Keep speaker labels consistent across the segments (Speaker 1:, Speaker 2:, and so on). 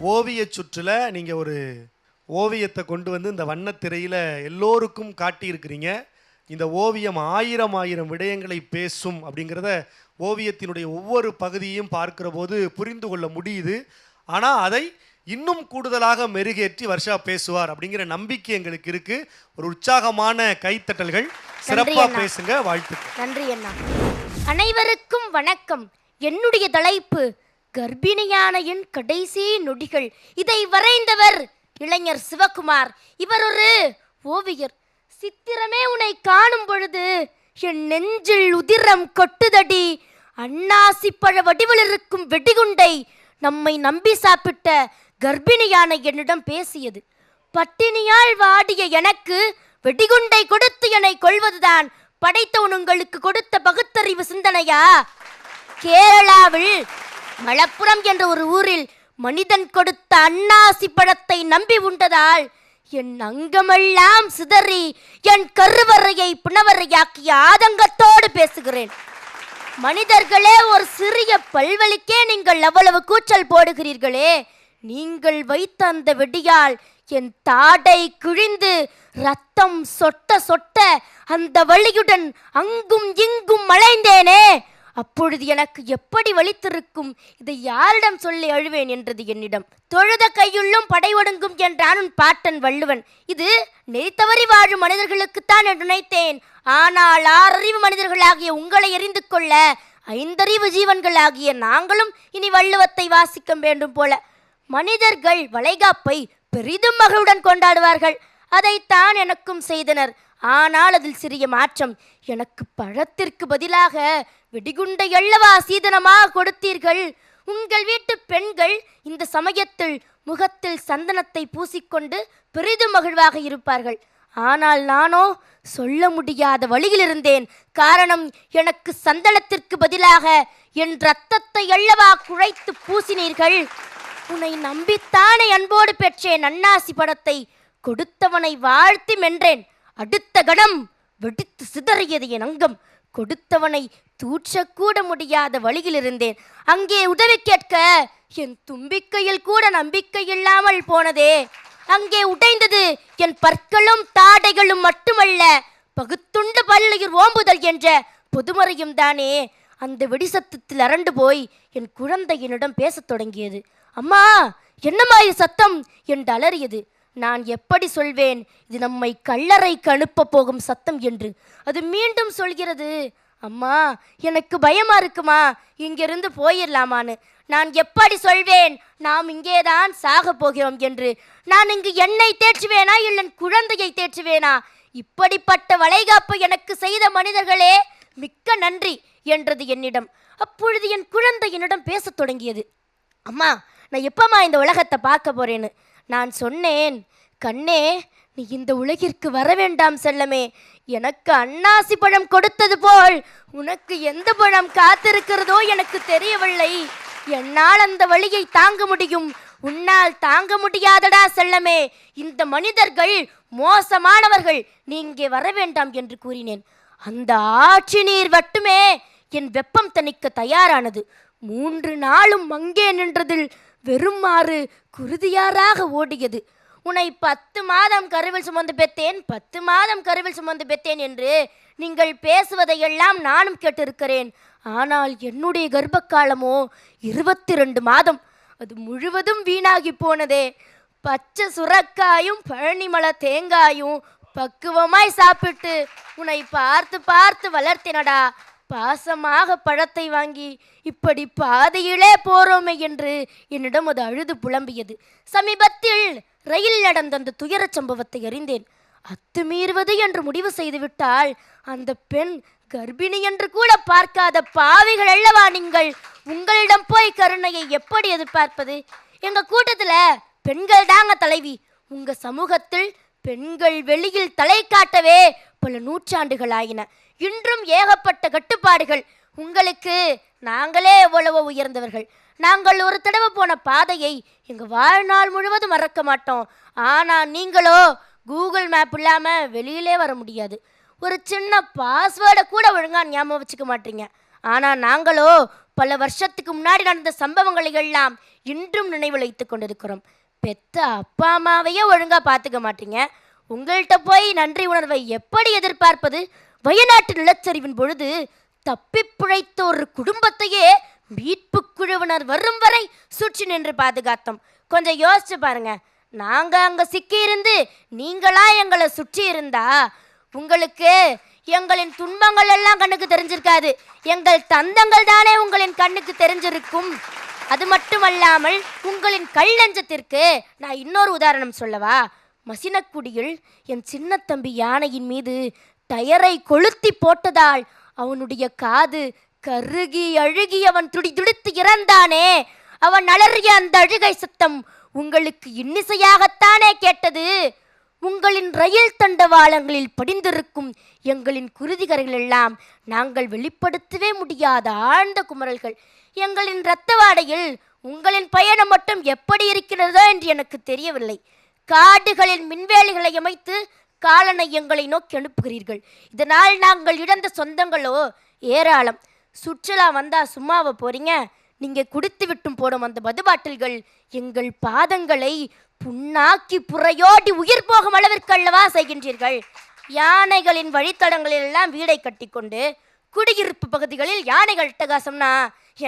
Speaker 1: ஓவிய சுற்றுல நீங்க ஒரு ஓவியத்தை கொண்டு வந்து இந்த வண்ணத்திரையில எல்லோருக்கும் காட்டியிருக்கிறீங்க. இந்த ஓவியம் ஆயிரம் ஆயிரம் விடயங்களை பேசும் அப்படிங்கிறத ஓவியத்தினுடைய ஒவ்வொரு பகுதியையும் பார்க்கிற போது புரிந்து கொள்ள முடியுது. ஆனால் அதை இன்னும் கூடுதலாக மெருகேற்றி வர்ஷா பேசுவார் அப்படிங்கிற நம்பிக்கை எங்களுக்கு இருக்கு. ஒரு உற்சாகமான கைத்தட்டல்கள். சிறப்பா
Speaker 2: அண்ணா.
Speaker 1: பேசுங்க. வாழ்த்துக்கள்.
Speaker 2: நன்றி அண்ணா. அனைவருக்கும் வணக்கம். என்னுடைய தலைப்பு கர்ப்பிணியான என் கடைசி நொடிகள். இதை வரைந்தவர் இளைஞர் சிவகுமார். இவர் ஒரு ஓவியர். சித்திரமே உன்னை காணும் பொழுது என் நெஞ்சில் உதிரம் கொட்டுதடி. அன்னாசிப்பழ வடிவில் இருக்கும் வெடிகுண்டை நம்மை நம்பி சாப்பிட்ட கர்ப்பிணியான என்னிடம் பேசியது. பட்டினியால் வாடிய எனக்கு வெடிகுண்டை கொடுத்து என்னை கொள்வதுதான். படைத்தவன் உங்களுக்கு கொடுத்த பகுத்தறிவு சிந்தனையா? கேரளாவில் மலப்புரம் என்ற ஒரு ஊரில் மனிதன் கொடுத்த அன்னாசி பழத்தை நம்பி உண்டதால் என் அங்கமெல்லாம் சிதறி என் கருவறையை புனவரையாக்கிய ஆதங்கத்தோடு பேசுகிறேன். மனிதர்களே ஒரு சிறிய பல்வழிக்கே நீங்கள் அவ்வளவு கூச்சல் போடுகிறீர்களே. நீங்கள் வைத்த அந்த வெடியால் என் தாடை கிழிந்து ரத்தம் சொட்ட சொட்ட அந்த வழியுடன் அங்கும் இங்கும் மலைந்தேனே. அப்பொழுது எனக்கு எப்படி வலித்திருக்கும்? இதை யாரிடம் சொல்லி அழுவேன் என்றது என்னிடம். தொழுத கையுள்ளும் படை ஒடுங்கும் என்றான் உன் பாட்டன் வள்ளுவன். இது நெறித்தவறி வாழும் மனிதர்களுக்குத்தான் என்று நினைத்தேன். ஆனால் ஆறறிவு மனிதர்களாகிய உங்களை எரிந்து கொள்ள ஐந்தறிவு ஜீவன்களாகிய நாங்களும் இனி வள்ளுவத்தை வாசிக்க வேண்டும் போல. மனிதர்கள் வளைகாப்பை பெரிதும் மகளுடன் கொண்டாடுவார்கள். அதைத்தான் எனக்கும் செய்தனர். ஆனால் அதில் சிறிய மாற்றம். எனக்கு பழத்திற்கு பதிலாக வெடிகுண்டை அல்லவா சீதனமாக கொடுத்தீர்கள். உங்கள் வீட்டு பெண்கள் இந்த சமயத்தில் முகத்தில் சந்தனத்தை பூசிக்கொண்டு பெரிதும் மகிழ்வாக இருப்பார்கள். ஆனால் நானோ சொல்ல முடியாத வழியில் இருந்தேன். காரணம் எனக்கு சந்தனத்திற்கு பதிலாக என் ரத்தத்தை அல்லவா குழைத்து பூசினீர்கள். உன்னை நம்பித்தானே அன்போடு பெற்றேன் அண்ணாசி படத்தை கொடுத்தவனை வாழ்த்தி மென்றேன். அடுத்த கணம் வெடித்து சிதறியது என் அங்கம். கொடுத்தவனை தூற்றக்கூட முடியாத வழியில் இருந்தேன். அங்கே உதவி கேட்க என் தும்பிக்கையில் கூட நம்பிக்கை இல்லாமல் போனதே. அங்கே உடைந்தது என் பற்களும் தாடைகளும் மட்டுமல்ல பகுத்துண்டு பல்லுயிர் ஓம்புதல் என்ற பொதுமறையும் தானே. அந்த வெடிசத்தத்தில் அரண்டு போய் என் குழந்தையனிடம் பேசத் தொடங்கியது. அம்மா என்னமாயிரு சத்தம்? என்று அலறியது. நான் எப்படி சொல்வேன்? இது நம்மை கல்லறைக்கு அனுப்பப் போகும் சத்தம் என்று. அது மீண்டும் சொல்கிறது அம்மா எனக்கு பயமா இருக்குமா? இங்கிருந்து போயிடலாமான்னு நான் எப்படி சொல்வேன்? நாம் இங்கேதான் சாக போகிறோம் என்று. நான் இங்கு என்னை தேற்றுவேனா? இல்லை என் குழந்தையை தேற்றுவேனா? இப்படிப்பட்ட வளைகாப்பு எனக்கு செய்த மனிதர்களே மிக்க நன்றி என்றது என்னிடம். அப்பொழுது என் குழந்தை என்னிடம் பேசத் தொடங்கியது. அம்மா நான் எப்பம்மா இந்த உலகத்தை பார்க்க போறேன்னு? நான் சொன்னேன் கண்ணே நீ இந்த உலகிற்கு வர வேண்டாம் செல்லமே. எனக்கு அன்னாசி பழம் கொடுத்தது போல் உனக்கு எந்த பழம் காத்திருக்கிறதோ எனக்கு தெரியவில்லை. என்னால் அந்த வழியை தாங்க முடியும். உன்னால் தாங்க முடியாதடா செல்லமே. இந்த மனிதர்கள் மோசமானவர்கள். நீ இங்கே வர வேண்டாம் என்று கூறினேன். அந்த ஆட்சி நீர் மட்டுமே என் வெப்பம் தணிக்க தயாரானது. மூன்று நாளும் அங்கே நின்றதில் வெறுமாறு குருதியாராக ஓடியது. உன்னை பத்து மாதம் கருவில் சுமந்து பெற்றேன் பத்து மாதம் கருவில் சுமந்து பெற்றேன் என்று நீங்கள் பேசுவதையெல்லாம் நானும் கேட்டிருக்கிறேன். ஆனால் என்னுடைய கர்ப்பகாலமோ இருபத்தி ரெண்டு மாதம். அது முழுவதும் வீணாகி போனதே. பச்சை சுரக்காயும் பழனிமலை தேங்காயும் பக்குவமாய் சாப்பிட்டு உன்னை பார்த்து பார்த்து வளர்த்தினடா. பாசமாக பழத்தை வாங்கி இப்படி பாதையிலே போறோமே என்று என்னிடம் அது அழுது புலம்பியது. சமீபத்தில் ரயில் நடந்த அந்த துயரச் சம்பவத்தை அறிந்தேன். அத்துமீறுவது என்று முடிவு செய்துவிட்டால் அந்த பெண் கர்ப்பிணி என்று கூட பார்க்காத பாவிகள் அல்லவா நீங்கள்? உங்களிடம் போய் கருணையை எப்படி எதிர்பார்ப்பது? எங்க கூட்டத்துல பெண்கள் தாங்க தலைவி. உங்க சமூகத்தில் பெண்கள் வெளியில் தலை காட்டவே பல நூற்றாண்டுகள் ஆயின. இன்றும் ஏகப்பட்ட கட்டுப்பாடுகள். உங்களுக்கு நாங்களே எவ்வளவோ உயர்ந்தவர்கள். நாங்கள் ஒரு தடவை போன பாதையை எங்க வாழ்நாள் முழுவதும் மறக்க மாட்டோம். ஆனால் நீங்களோ கூகுள் மேப் இல்லாம வெளியிலே வர முடியாது. ஒரு சின்ன பாஸ்வேர்டை கூட ஒழுங்கா ஞாபகம் வச்சுக்க மாட்டீங்க. ஆனால் நாங்களோ பல வருஷத்துக்கு முன்னாடி நடந்த சம்பவங்களை எல்லாம் இன்றும் நினைவில் வைத்து கொண்டிருக்கிறோம். பெத்த அப்பா அம்மாவையே ஒழுங்கா பார்த்துக்க மாட்டீங்க. உங்கள்கிட்ட போய் நன்றி உணர்வை எப்படி எதிர்பார்ப்பது? வயநாட்டு நிலச்சரிவின் பொழுது தப்பி பிழைத்த ஒரு குடும்பத்தையே மீட்பு குழுவினர் வரும் வரை சுற்றி நின்று பாதுகாத்தோம். கொஞ்சம் யோசிச்சு பாருங்க. நாங்க அங்க சிக்கி இருந்து நீங்களா எங்களை சுற்றி இருந்தா? உங்களுக்கு எங்களின் துன்பங்கள் எல்லாம் கண்ணுக்கு தெரிஞ்சிருக்காது. எங்கள் தந்தங்கள் தானே உங்களின் கண்ணுக்கு தெரிஞ்சிருக்கும். அது மட்டுமல்லாமல் உங்களின் கல் நெஞ்சத்திற்கு நான் இன்னொரு உதாரணம் சொல்லவா? மசினக்குடியில் என் சின்ன தம்பி யானையின் மீது டயரை கொளுத்தி போட்டதால் அவனுடைய காது கருகி அழுகி அவன் துடிதுடித்து இறந்தானே. அவன் அலறிய அந்த அழுகை சத்தம் உங்களுக்கு இன்னிசையாகத்தானே கேட்டது? உங்களின் ரயில் தண்டவாளங்களில் படிந்திருக்கும் எங்களின் குருதிகர்கள் எல்லாம் நாங்கள் வெளிப்படுத்தவே முடியாத ஆழ்ந்த குமரல்கள். எங்களின் இரத்த வாடையில் உங்களின் பயணம் மட்டும் எப்படி இருக்கிறதோ என்று எனக்கு தெரியவில்லை. காடுகளில் மின்வேலிகளை அமைத்து காலனை எங்களை நோக்கி அனுப்புகிறீர்கள். இதனால் நாங்கள் இழந்த சொந்தங்களோ? ஏராளம். சுற்றுலா வந்தா சும்மாவை போறீங்க? நீங்க குடித்து விட்டும் போடும் அந்த மதுபாட்டில்கள் எங்கள் பாதங்களை புண்ணாக்கி புறையோடி உயிர் போகும் அளவிற்கு அல்லவா செய்கின்றீர்கள். யானைகளின் வழித்தடங்களில் எல்லாம் வீடை கட்டிக்கொண்டு குடியிருப்பு பகுதிகளில் யானைகள் அட்டகாசம்னா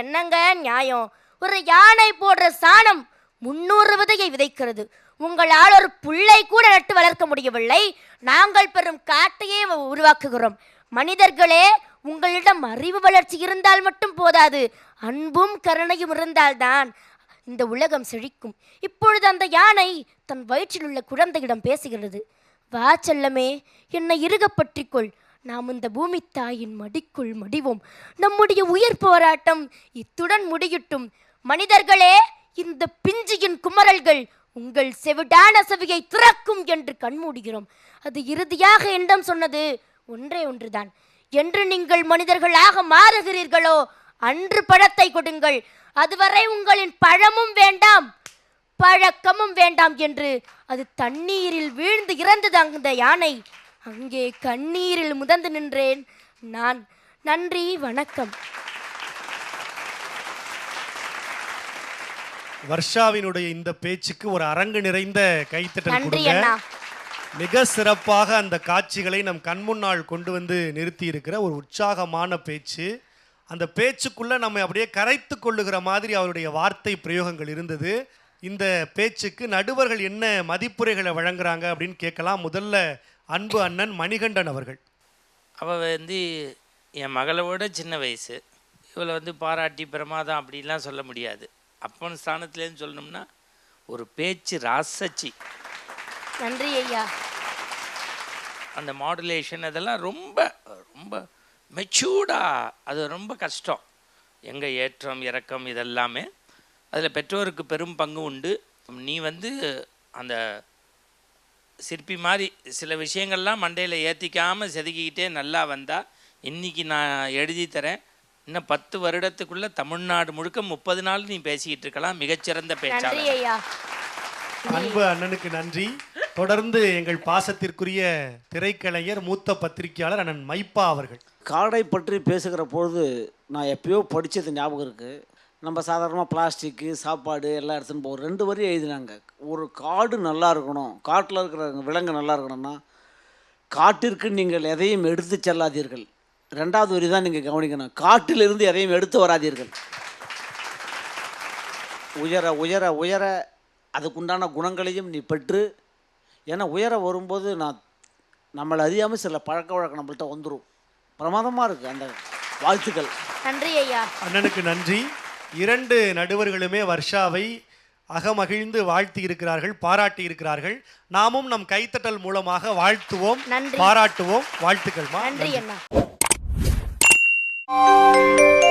Speaker 2: என்னங்க நியாயம்? ஒரு யானை போடுற சாணம் முன்னூறு விதையை விதைக்கிறது. உங்களால் ஒரு புள்ளை கூட நட்டு வளர்க்க முடியவில்லை. நாங்கள் பெறும் காட்டையே உருவாக்குகிறோம். மனிதர்களே உங்களிடம் அறிவு வளர்ச்சி இருந்தால் மட்டும் போதாது. அன்பும் கருணையும் இருந்தால்தான் இந்த உலகம் செழிக்கும். இப்பொழுது அந்த யானை தன் வயிற்றில் உள்ள குழந்தையிடம் பேசுகிறது. வா செல்லமே என்னை இறுகப் பற்றிக்கொள். நாம் இந்த பூமி தாயின் மடிக்குள் மடிவோம். நம்முடைய உயிர் போராட்டம் இத்துடன் முடியட்டும். மனிதர்களே இந்த பிஞ்சியின் குமரல்கள் உங்கள் செவிடான செவியை திறக்கும் என்று கண்மூடுகிறோம். அது இறுதியாக என்னிடம் சொன்னது ஒன்றே ஒன்றுதான். என்று நீங்கள் மனிதர்களாக மாறுகிறீர்களோ அன்று பழத்தை கொடுங்கள். அதுவரை உங்களின் பழமும் வேண்டாம் பழக்கமும் வேண்டாம் என்று அது தண்ணீரில் வீழ்ந்து இறந்தது அந்த யானை. அங்கே கண்ணீரில் முதந்து நின்றேன். நான் நன்றி வணக்கம்.
Speaker 1: வர்ஷாவினுடைய இந்த பேச்சுக்கு ஒரு அரங்கு நிறைந்த கைத்தட்டல்
Speaker 2: நன்றி
Speaker 1: கொடுங்க.
Speaker 2: அண்ணா.
Speaker 1: மிக சிறப்பாக அந்த காட்சிகளை நம் கண்முன்னால் கொண்டு வந்து நிறுத்தி இருக்கிற ஒரு உற்சாகமான பேச்சு. அந்த பேச்சுக்குள்ள நம்ம அப்படியே கரைத்து கொள்ளுகிற மாதிரி அவருடைய வார்த்தை பிரயோகங்கள் இருந்தது. இந்த பேச்சுக்கு நடுவர்கள் என்ன மதிப்புரைகளை வழங்குறாங்க அப்படின்னு கேட்கலாம். முதல்ல அன்பு அண்ணன் மணிகண்டன் அவர்கள்.
Speaker 3: அவள் வந்து என் மகளை விட சின்ன வயசு. இவளை வந்து பாராட்டி பிரமாதம் அப்படிலாம் சொல்ல முடியாது. அப்பன் ஸ்தானத்துலேருந்து சொல்லணும்னா ஒரு பேச்சு ராசச்சி.
Speaker 2: நன்றி ஐயா.
Speaker 3: அந்த மாடுலேஷன் அதெல்லாம் ரொம்ப ரொம்ப மெச்சூர்டாக அது ரொம்ப கஷ்டம். எங்கே ஏற்றம் இறக்கம் இதெல்லாமே. அதில் பெற்றோருக்கு பெரும் பங்கு உண்டு. நீ வந்து அந்த சிற்பி மாதிரி சில விஷயங்கள்லாம் மண்டையில் ஏற்றிக்காமல் செதுக்கிக்கிட்டே நல்லா வந்தா இன்னைக்கு நான் எழுதி தரேன். இன்னும் பத்து வருடத்துக்குள்ளே தமிழ்நாடு முழுக்க முப்பது நாள் நீ பேசிக்கிட்டு இருக்கலாம். மிகச்சிறந்த
Speaker 2: நன்றி
Speaker 3: பேச்சாளர்
Speaker 2: ஐயா
Speaker 1: அன்பு அண்ணனுக்கு நன்றி. தொடர்ந்து எங்கள் பாசத்திற்குரிய திரைக்கலைஞர் மூத்த பத்திரிகையாளர் அண்ணன் மைப்பா அவர்கள்.
Speaker 4: காடை பற்றி பேசுகிற பொழுது நான் எப்பயோ படித்தது ஞாபகம் இருக்குது நம்ம சாதாரணமாக பிளாஸ்டிக்கு சாப்பாடு எல்லாம் எடுத்துன்னு போவோம் ரெண்டு வரி எழுதினாங்க. ஒரு காடு நல்லா இருக்கணும் காட்டில் இருக்கிற விலங்கு நல்லா இருக்கணும்னா காட்டிற்கு நீங்கள் எதையும் எடுத்து செல்லாதீர்கள். ரெண்டாவது வரி தான் நீங்கள் கவனிக்கணும். காட்டிலிருந்து எதையும் எடுத்து வராதீர்கள். உயர உயர உயர அதுக்குண்டான குணங்களையும் நீ பெற்று ஏன்னா உயர வரும்போது நான் நம்மளை அறியாமல் சில பழக்க வழக்கம் நம்மள்ட்ட வந்துடும் பிரமாதமாக இருக்குது அந்த வாழ்த்துக்கள்.
Speaker 2: நன்றி ஐயா.
Speaker 1: அண்ணனுக்கு நன்றி. இரண்டு நடுவர்களுமே வர்ஷாவை அகமகிழ்ந்து வாழ்த்தி இருக்கிறார்கள் பாராட்டி இருக்கிறார்கள் நாமும் நம் கைத்தட்டல் மூலமாக வாழ்த்துவோம்
Speaker 2: நன்றி.
Speaker 1: பாராட்டுவோம். வாழ்த்துக்கள்மா.
Speaker 2: நன்றி. அண்ணா. Música